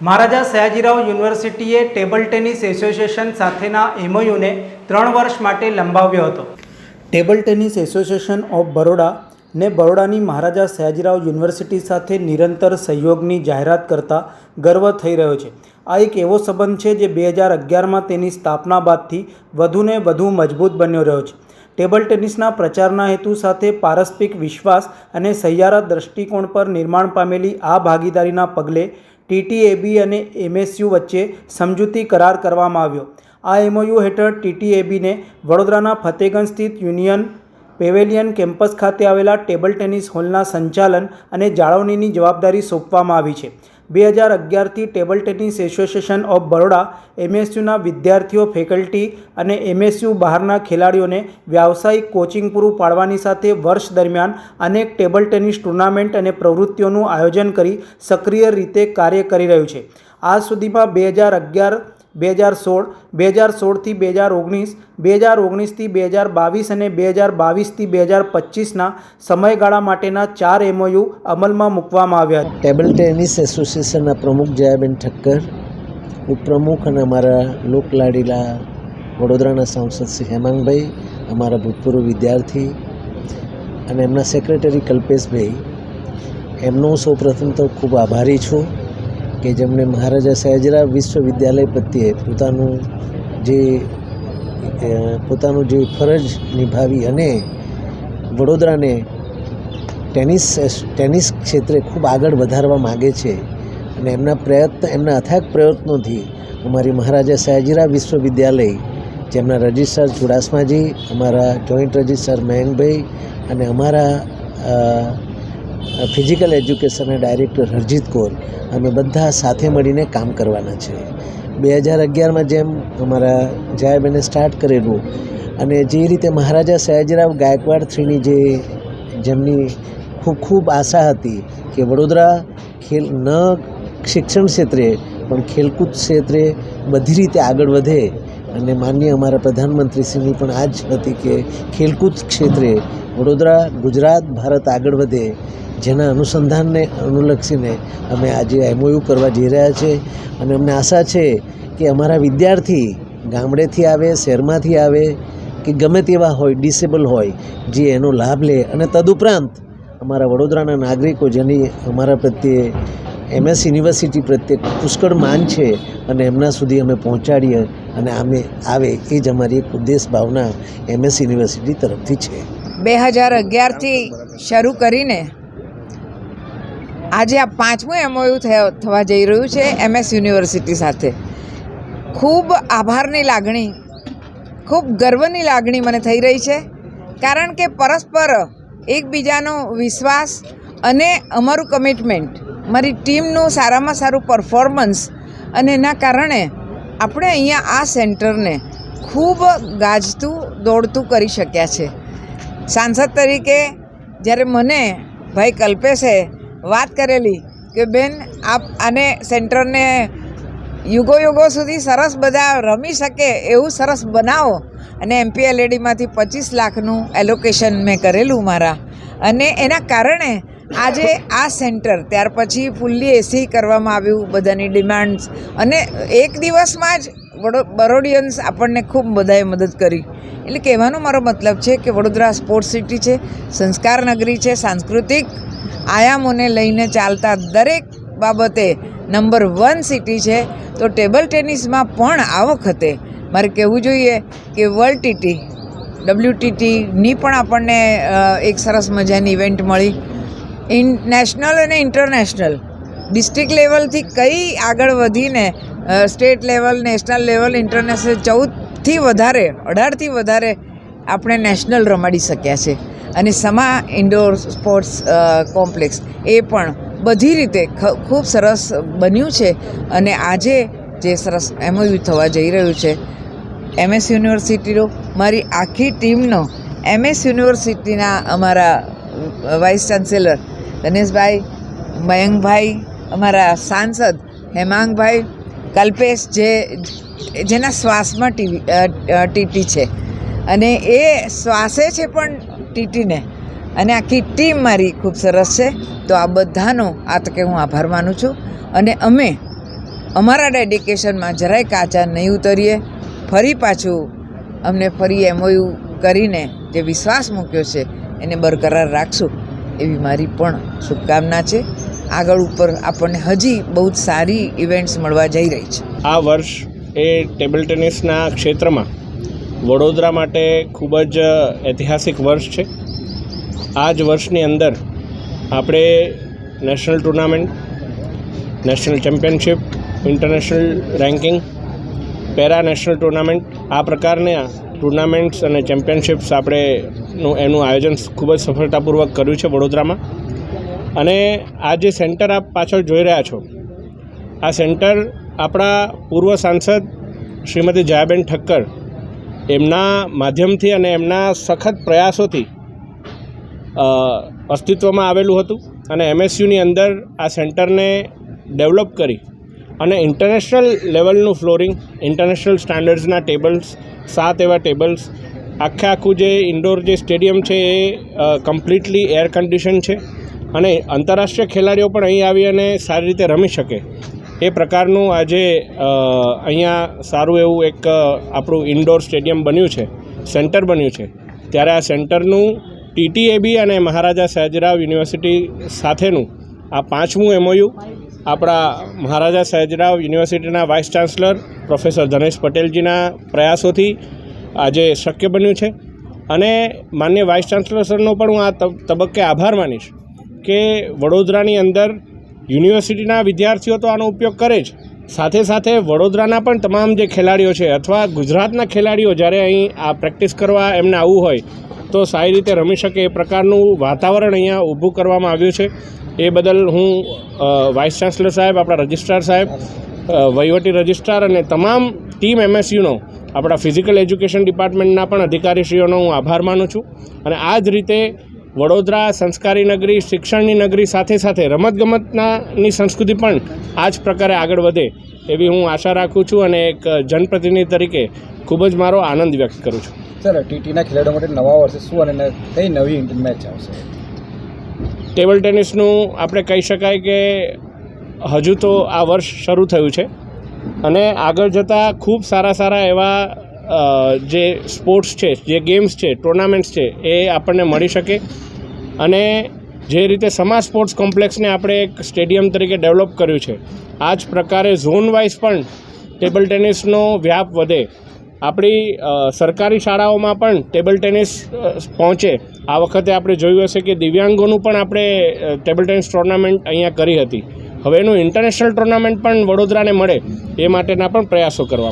મહારાજા સયાજીરાવ યુનિવર્સિટીએ table tennis association સાથેના એમઓયુને ત્રણ વર્ષ માટે લંબાવ્યો હતો. Table tennis association of Baroda ને બરોડાની મહારાજા સયાજીરાવ યુનિવર્સિટી સાથે નિરંતર સહયોગની જાહેરાત કરતા ગર્વ થઈ રહ્યો છે. આ એક એવો સંબંધ છે જે બે હજાર અગિયારમાં તેની સ્થાપના બાદથી વધુને વધુ મજબૂત બન્યો રહ્યો છે. ટેબલ ટેનિસના પ્રચારના હેતુ સાથે પારસ્પરિક વિશ્વાસ અને સહિયારા દૃષ્ટિકોણ પર નિર્માણ પામેલી આ ભાગીદારીના પગલે ટીટીએબી અને એમએસયુ વચ્ચે સમજૂતી કરાર કરવામાં આવ્યો. આ એમઓયુ હેઠળ ટીટીએબીને વડોદરાના ફતેગંજ સ્થિત યુનિયન પેવેલિયન કેમ્પસ ખાતે આવેલા ટેબલ ટેનિસ હોલના સંચાલન અને જાળવણીની જવાબદારી સોંપવામાં આવી છે. બે હજાર અગિયારથી table tennis association of Baroda એમએસયુના વિદ્યાર્થીઓ, ફેકલ્ટી અને એમએસયુ બહારના ખેલાડીઓને વ્યાવસાયિક કોચિંગ પૂરું પાડવાની સાથે વર્ષ દરમિયાન અનેક ટેબલ ટેનિસ ટુર્નામેન્ટ અને પ્રવૃત્તિઓનું આયોજન કરી સક્રિય રીતે કાર્ય કરી રહ્યું છે. આજ સુધીમાં બે હજાર અગિયાર બે હજાર સોળ, બે હજાર સોળથી બે હજાર ઓગણીસ, બે હજાર ઓગણીસથી બે હજાર બાવીસ અને બે હજાર બાવીસથી બે હજાર પચીસના સમયગાળા માટેના ચાર એમઓયુ અમલમાં મૂકવામાં આવ્યા ટેબલ ટેનિસ એસોસિએશનના પ્રમુખ જયાબેન ઠક્કર, ઉપપ્રમુખ અને અમારા લોકલાડીલા વડોદરાના સાંસદ શ્રી હેમાંગભાઈ અમારા ભૂતપૂર્વ વિદ્યાર્થી અને એમના સેક્રેટરી કલ્પેશભાઈ. એમનો હું સૌપ્રથમ તો ખૂબ આભારી છું. કે જેમણે મહારાજા સયાજીરાવ વિશ્વવિદ્યાલય પ્રત્યે પોતાનું જે પોતાનું જે ફરજ નિભાવી અને વડોદરાને ટેનિસ ટેનિસ ક્ષેત્રે ખૂબ આગળ વધારવા માગે છે અને એમના પ્રયત્ન, એમના અથાગ પ્રયત્નોથી અમારી મહારાજા સયાજીરાવ વિશ્વવિદ્યાલય, જેમના રજિસ્ટ્રાર ચુડાસમાજી, અમારા જોઈન્ટ રજિસ્ટ્રાર મયંકભાઈ અને અમારા ફિઝિકલ એજ્યુકેશનના ડાયરેક્ટર હરજીત કૌર અમે બધા સાથે મળીને કામ કરવાના છે. બે હજાર અગિયારમાં જેમ અમારા જયાબેને સ્ટાર્ટ કરેલું અને જે રીતે મહારાજા સયાજીરાવ ગાયકવાડ થ્રીની જે જેમની ખૂબ ખૂબ આશા હતી કે વડોદરા ખેલ ન શિક્ષણ ક્ષેત્રે, પણ ખેલકૂદ ક્ષેત્રે બધી રીતે આગળ વધે અને માન્ય અમારા પ્રધાનમંત્રીશ્રીની પણ આ જ હતી કે ખેલકૂદ ક્ષેત્રે વડોદરા, ગુજરાત, ભારત આગળ વધે. જેના અનુસંધાનને અનુલક્ષીને અમે આજે એમઓયુ કરવા જઈ રહ્યા છે. અને અમને આશા છે કે અમારા વિદ્યાર્થી ગામડેથી આવે, શહેરમાંથી આવે, કે ગમે તેવા હોય, ડિસેબલ હોય, જે એનો લાભ લે. અને તદુપરાંત અમારા વડોદરાના નાગરિકો જેની અમારા પ્રત્યે એમએસ યુનિવર્સિટી પ્રત્યે પુષ્કળ માન છે અને એમના સુધી અમે પહોંચાડીએ અને અમે આવે એ જ અમારી એક ઉદ્દેશ ભાવના એમએસ યુનિવર્સિટી તરફથી છે. બે હજાર અગિયારથી શરૂ કરીને આજે આ પાંચમું એમઓયુ થવા જઈ રહ્યું છે એમએસ યુનિવર્સિટી સાથે. ખૂબ આભારની લાગણી, ખૂબ ગર્વની લાગણી મને થઈ રહી છે, કારણ કે પરસ્પર એકબીજાનો વિશ્વાસ અને અમારું કમિટમેન્ટ મારી ટીમનું સારામાં સારું પરફોર્મન્સ અને એના કારણે આપણે અહીંયા આ સેન્ટરને ખૂબ ગાજતું, દોડતું કરી શક્યા છે. સાંસદ તરીકે જ્યારે મને ભાઈ કલ્પેશે વાત કરેલી કે બેન, આપ આને સેન્ટરને યુગો યુગો સુધી સરસ બધા રમી શકે એવું સરસ બનાવો. અને એમપીએલએડીમાંથી પચીસ લાખનું એલોકેશન મેં કરેલું મારા. અને એના કારણે આજે આ સેન્ટર, ત્યાર પછી ફૂલ્લી એસી કરવામાં આવ્યું, બધાની ડિમાન્ડ્સ અને એક દિવસમાં જ વડો, બરોડિયન્સ આપણને ખૂબ બધાએ મદદ કરી. એટલે કહેવાનો મારો મતલબ છે કે વડોદરા સ્પોર્ટ્સ સિટી છે, સંસ્કાર નગરી છે, સાંસ્કૃતિક આયામોને લઈને ચાલતા દરેક બાબતે નંબર વન સિટી છે, તો ટેબલ ટેનિસમાં પણ આ વખતે મારે કહેવું જોઈએ કે વર્લ્ડ ટીટી ડબલ્યુટીટીની પણ આપણને એક સરસ મજાની ઇવેન્ટ મળી. ઇન, નેશનલ અને ઇન્ટરનેશનલ ડિસ્ટ્રિક્ટ લેવલથી કઈ આગળ વધીને state level, national level, international, ચૌદથી વધારે, અઢારથી વધારે આપણે નેશનલ રમાડી શક્યા છે. અને સમા ઇન્ડોર સ્પોર્ટ્સ કોમ્પ્લેક્સ એ પણ બધી રીતે ખૂબ સરસ બન્યું છે. અને આજે જે સરસ એમઓયુ થવા જઈ રહ્યું છે એમએસ યુનિવર્સિટીનો મારી આખી ટીમનો એમએસ યુનિવર્સિટીના અમારા વાઇસ ચાન્સેલર ગણેશભાઈ મયંકભાઈ, અમારા સાંસદ, હેમાંગભાઈ કલ્પેશ જે જેના શ્વાસમાં ટીવી ટીટી છે. અને એ શ્વાસે છે પણ ટીટીને. અને આખી ટીમ મારી ખૂબ સરસ છે. તો આ બધાનો આ તકે હું આભાર માનું છું. અને અમે અમારા ડેડિકેશનમાં જરાય કાચા નહીં ઉતરીએ. ફરી પાછું અમને ફરી એમઓયુ કરીને જે વિશ્વાસ મૂક્યો છે, એને બરકરાર રાખશું એવી મારી પણ શુભકામના છે. આગળ ઉપર આપણને હજી બહુ જ સારી ઇવેન્ટ્સ મળવા જઈ રહી છે. આ વર્ષ એ ટેબલ ટેનિસના ક્ષેત્રમાં વડોદરા માટે ખૂબ જ ઐતિહાસિક વર્ષ છે. આ જ વર્ષની અંદર આપણે national tournament national championship international ranking para national tournament આ પ્રકારના ટુર્નામેન્ટ્સ અને ચેમ્પિયનશિપ્સ આપણે એનું આયોજન ખૂબ જ સફળતાપૂર્વક કર્યું છે વડોદરામાં. અને આ જે સેન્ટર આપ પાછળ જોઈ રહ્યા છો, આ સેન્ટર આપણા પૂર્વ સાંસદ શ્રીમતી જયાબેન ઠક્કર એમના માધ્યમથી અને એમના સખત પ્રયાસોથી અસ્તિત્વમાં આવેલું હતું અને એમએસયુની અંદર આ સેન્ટરને ડેવલપ કરી અને ઇન્ટરનેશનલ લેવલનું ફ્લોરિંગ, ઇન્ટરનેશનલ સ્ટાન્ડર્ડ્સના ટેબલ્સ, સાત એવા ટેબલ્સ, આખે આખું જે ઇન્ડોર જે સ્ટેડિયમ છે એ કમ્પ્લીટલી એર કન્ડિશન છે. અને આંતરરાષ્ટ્રીય ખેલાડીઓ પણ અહીં આવી અને સારી રીતે રમી શકે. એ પ્રકારનું આજે અહીંયા સારું એવું એક આપણું ઇન્ડોર સ્ટેડિયમ બન્યું છે સેન્ટર બન્યું છે. ત્યારે આ સેન્ટરનું ટીટીએબી અને મહારાજા સયાજીરાવ યુનિવર્સિટી સાથેનું આ પાંચમું એમઓયુ આપણા મહારાજા સયાજીરાવ યુનિવર્સિટીના વાઇસ ચાન્સલર પ્રોફેસર ધનેશ પટેલજીના પ્રયાસોથી આજે શક્ય બન્યું છે. અને માન્ય વાઇસ ચાન્સલર સરનો પણ હું આ તબક્કે આભાર માનીશ. કે વડોદરાની અંદર યુનિવર્સિટીના વિદ્યાર્થીઓ તો આનો ઉપયોગ કરે જ. સાથે સાથે વડોદરાના પણ તમામ જે ખેલાડીઓ છે અથવા ગુજરાતના ખેલાડીઓ જ્યારે અહીં આ પ્રેક્ટિસ કરવા એમને આવવું હોય, તો સારી રીતે રમી શકે એ પ્રકારનું વાતાવરણ અહીંયા ઊભું કરવામાં આવ્યું છે. એ બદલ હું વાઇસ ચાન્સલર સાહેબ, આપણા રજિસ્ટ્રાર સાહેબ વહીવટી રજિસ્ટ્રાર અને તમામ ટીમ એમએસયુનો, આપણા ફિઝિકલ એજ્યુકેશન ડિપાર્ટમેન્ટના પણ અધિકારીશ્રીઓનો હું આભાર માનું છું. અને આ જ રીતે વડોદરા સંસ્કારી નગરી શિક્ષણની નગરી સાથે સાથે રમતગમતનાની સંસ્કૃતિ પણ આ જ પ્રકારે આગળ વધે એવી હું આશા રાખું છું અને એક જનપ્રતિનિધિ તરીકે ખૂબ જ મારો આનંદ વ્યક્ત કરું છું. સર ટીટીના ખેલાડીઓ માટે નવા વર્ષે શું અને કઈ નવી મેચ આવશે? ટેબલ ટેનિસનું આપણે કહી શકાય કે હજુ તો આ વર્ષ શરૂ થયું છે અને આગળ જતાં ખૂબ સારા સારા એવા જે સ્પોર્ટ્સ છે, જે ગેમ્સ છે, ટુર્નામેન્ટ્સ છે, એ આપણને મળી શકે. અને જે રીતે સમાજ સ્પોર્ટ્સ કોમ્પ્લેક્સને આપણે એક સ્ટેડિયમ તરીકે ડેવલપ કર્યું છે આ જ પ્રકારે ઝોન વાઇઝ પણ ટેબલ ટેનિસનો વ્યાપ વધે. આપણી સરકારી શાળાઓમાં પણ ટેબલ ટેનિસ પહોંચે. આ વખતે આપણે જોયું હશે કે દિવ્યાંગોનું પણ આપણે ટેબલ ટેનિસ ટુર્નામેન્ટ અહીંયા કરી હતી. હવે એનું ઇન્ટરનેશનલ ટુર્નામેન્ટ પણ વડોદરાને મળે, એ માટેના પણ પ્રયાસો કરવામાં